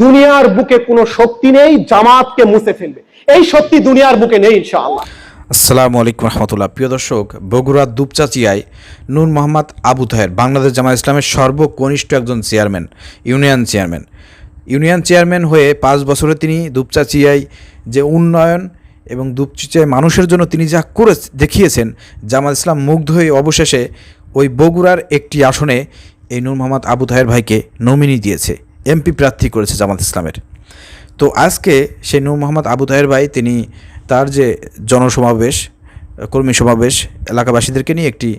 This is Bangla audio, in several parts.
দুনিয়ার বুকে কোনো শক্তি নেই, জামাতকে মুছে ফেলবে। এই শক্তি দুনিয়ার বুকে নেই, ইনশাআল্লাহ। আসসালামু আলাইকুম রহমতুল্লাহ। প্রিয় দর্শক, বগুড়া দুপচাচিয়ায় নূর মোহাম্মদ আবু তাহের, বাংলাদেশ জামাত ইসলামের সর্বকনিষ্ঠ একজন chairman, union chairman. Union chairman হয়ে পাঁচ বছরে তিনি দুপচাচিয়ায় যে উন্নয়ন এবং দুপচাচিয়ায় মানুষের জন্য তিনি যা করে দেখিয়েছেন জামাত ইসলাম মুগ্ধ হয়ে অবশেষে ওই বগুড়ার একটি আসনে এই নূর মোহাম্মদ আবু তাহের ভাইকে নমিনি দিয়েছে। এমপি প্রার্থী করেছে জামাত ইসলামের। তো আজকে সেই নূর মোহাম্মদ আবু তাহের ভাই, তিনি তার যে জনসমাবেশ, কর্মী সমাবেশ এলাকাবাসীদেরকে নিয়ে একটি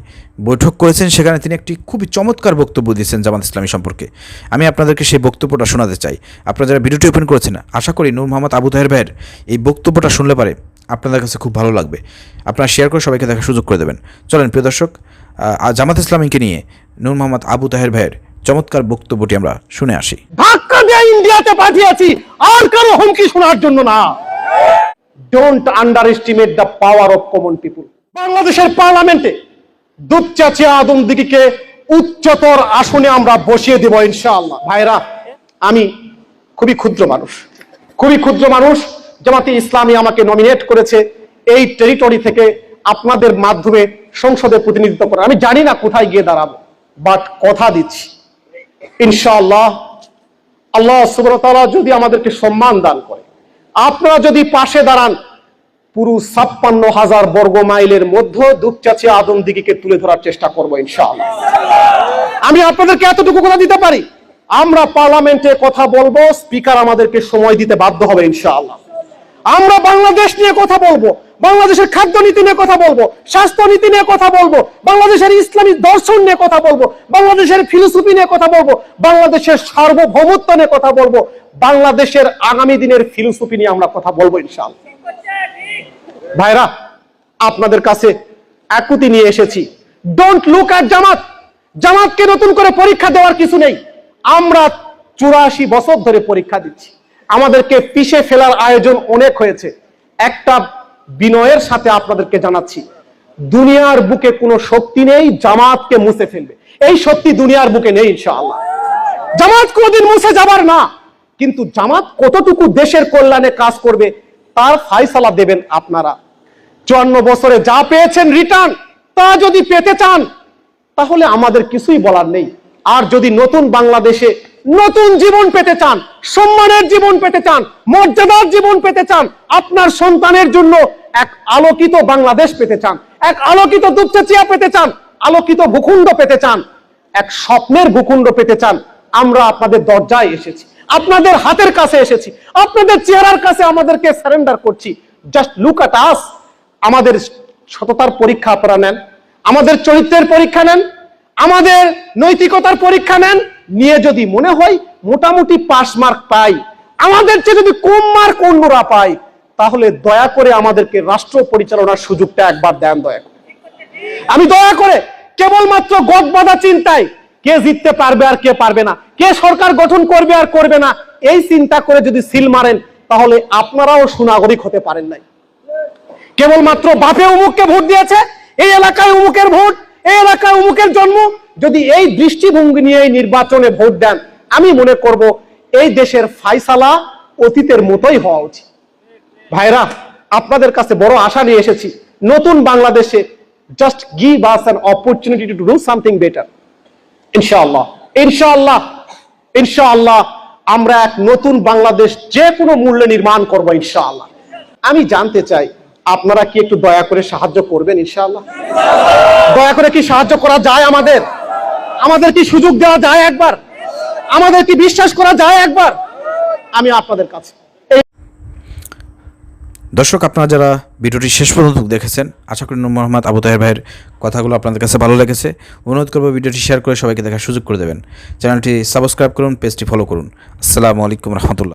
বৈঠক করেছেন, সেখানে তিনি একটি খুবই চমৎকার বক্তব্য দিয়েছেন জামাত ইসলামী সম্পর্কে। আমি আপনাদেরকে সেই বক্তব্যটা শোনাতে চাই। আপনারা যারা ভিডিওটি ওপেন করেছেন, আশা করি নূর মোহাম্মদ আবু তাহের ভাইয়ের এই বক্তব্যটা শুনলে পারে আপনাদের কাছে খুব ভালো লাগবে। আপনারা শেয়ার করে সবাইকে দেখার সুযোগ করে দেবেন। চলেন প্রিয় দর্শক জামাত ইসলামীকে নিয়ে নূর মোহাম্মদ আবু তাহের ভাইয়ের চমৎকার বক্তব্যটি আমরা শুনে আসি। ধাক্কা দিয়ে ইন্ডিয়াতে পাঠিয়েছি, আর কারও হুমকি শোনার জন্য না। Don't underestimate the power of common people বাংলাদেশের পার্লামেন্টে দুপচাচিয়া আদম দিদিকে উচ্চতর আসনে আমরা বসিয়ে দেব ইনশাআল্লাহ। ভাইরা, আমি খুবই ক্ষুদ্র মানুষ। খুবই ক্ষুদ্র মানুষ, জামাতে ইসলামী আমাকে নমিনেট করেছে এই টেরিটরি থেকে আপনাদের মাধ্যমে সংসদে প্রতিনিধিত্ব করে আমি জানি না কোথায় গিয়ে দাঁড়াবো বাট কথা দিচ্ছি। আল্লাহ সুবরতালা যদি আমাদেরকে সম্মান দান করে। আপনারা যদি পাশে দাঁড়ান, পুরো ছাপ্পান্ন হাজার বর্গ মাইলের মধ্যে দুপচাচি আদম দিঘিকে তুলে ধরার চেষ্টা করব ইনশাআল্লাহ। আমি আপনাদেরকে এতটুকু কথা দিতে পারি, আমরা পার্লামেন্টে কথা বলব, স্পিকার আমাদেরকে সময় দিতে বাধ্য হবে ইনশাআল্লাহ। আমরা বাংলাদেশ নিয়ে কথা বলব, বাংলাদেশের খাদ্য নীতি নিয়ে কথা বলব স্বাস্থ্য নীতি নিয়ে কথা বলব, বাংলাদেশের ইসলামী দর্শন নিয়ে কথা বলব, বাংলাদেশের ফিলোসফি নিয়ে কথা বলব, বাংলাদেশের সার্বভৌমত্ব নিয়ে কথা বলব, বাংলাদেশের আগামী দিনের ফিলোসফি নিয়ে আমরা কথা বলব ইনশাআল্লাহ। ভাইরা, আপনাদের কাছে একুতি নিয়ে এসেছি। Don't look at Jamaat. জামাতকে নতুন করে পরীক্ষা দেওয়ার কিছু নেই। আমরা চুরাশি বছর ধরে পরীক্ষা দিচ্ছি। আমাদেরকে পিষে ফেলার আয়োজন অনেক হয়েছে। একটা বিনয়ের সাথে আপনাদেরকে জানাচ্ছি, দুনিয়ার বুকে কোনো শক্তি নেই জামাতকে মুছে ফেলবে। এই শক্তি দুনিয়ার বুকে নেই ইনশাআল্লাহ। জামাত কোনদিন মুছে যাবার না, কিন্তু জামাত কতটুকু দেশের কল্যাণে কাজ করবে তার ফাইসালা দেবেন আপনারা। চুয়ান্ন বছরে যা পেয়েছেন রিটার্ন, তা যদি পেতে চান, তাহলে আমাদের কিছুই বলার নেই। আর যদি নতুন বাংলাদেশে নতুন জীবন পেতে চান, সম্মানের জীবন পেতে চান, মর্যাদার জীবন পেতে চান, আপনার সন্তানের জন্য এক আলোকিত বাংলাদেশ পেতে চান, এক আলোকিত দুপচাচিয়া পেতে চান, আলোকিত ভূখণ্ড পেতে চান, এক স্বপ্নের ভূখণ্ড পেতে চান, আমরা আপনাদের দরজায় এসেছি, আপনাদের হাতের কাছে এসেছি, আপনাদের চেহারার কাছে আমাদেরকে সারেন্ডার করছি। জাস্ট লুক আট আস আমাদের সততার পরীক্ষা আপনারা নেন, আমাদের চরিত্রের পরীক্ষা নেন, আমাদের নৈতিকতার পরীক্ষা নেন নিয়ে যদি মনে হয় মোটামুটি পাস মার্ক পাই, আমাদের চেয়ে যদি কম মার্ক অন্যরা পাই তাহলে দয়া করে আমাদেরকে রাষ্ট্র পরিচালনার সুযোগটা একবার দেন দয়া করে। আমি দয়া করে কেবলমাত্র গদ বাঁধা চিন্তায় কে জিততে পারবে আর কে পারবে না, কে সরকার গঠন করবে আর করবে না, এই চিন্তা করে যদি সিল মারেন, তাহলে আপনারাও সুনাগরিক হতে পারেন নাই। কেবলমাত্র বাপে উমুককে ভোট দিয়েছে, এই এলাকায় উমুকের ভোট এই এলাকায় উমুকের জন্ম? যদি এই দৃষ্টিভঙ্গি নিয়ে নির্বাচনে ভোট দেন, আমি মনে করব এই দেশের ফাইসালা অতীতের মতোই হওয়া উচিত। ভাইরা, আপনাদের কাছে বড় আশা নিয়ে এসেছি। নতুন বাংলাদেশে just give us an opportunity to do something better ইনশাআল্লাহ। ইনশাআল্লাহ। ইনশাআল্লাহ আমরা এক নতুন বাংলাদেশ যে কোনো মূল্যে নির্মাণ করব ইনশাআল্লাহ। আমি জানতে চাই আপনারা কি একটু দয়া করে সাহায্য করবেন, ইনশাআল্লাহ? দয়া করে কি সাহায্য করা যায় আমাদের? আমাদের কি সুযোগ দেওয়া যায় একবার? আমাদের কি বিশ্বাস করা যায় একবার? আমি আপনাদের কাছে দর্শক, আপনারা যারা ভিডিওটি শেষ পর্যন্ত দেখেছেন, আশা করি মোহাম্মদ আবু তাহের ভাইয়ের কথাগুলো আপনাদের কাছে ভালো লেগেছে। অনুরোধ করব ভিডিওটি শেয়ার করে সবাইকে দেখার সুযোগ করে দেবেন। চ্যানেলটি সাবস্ক্রাইব করুন, পেজটি ফলো করুন। আসসালামু আলাইকুম রহমতুল্লাহ।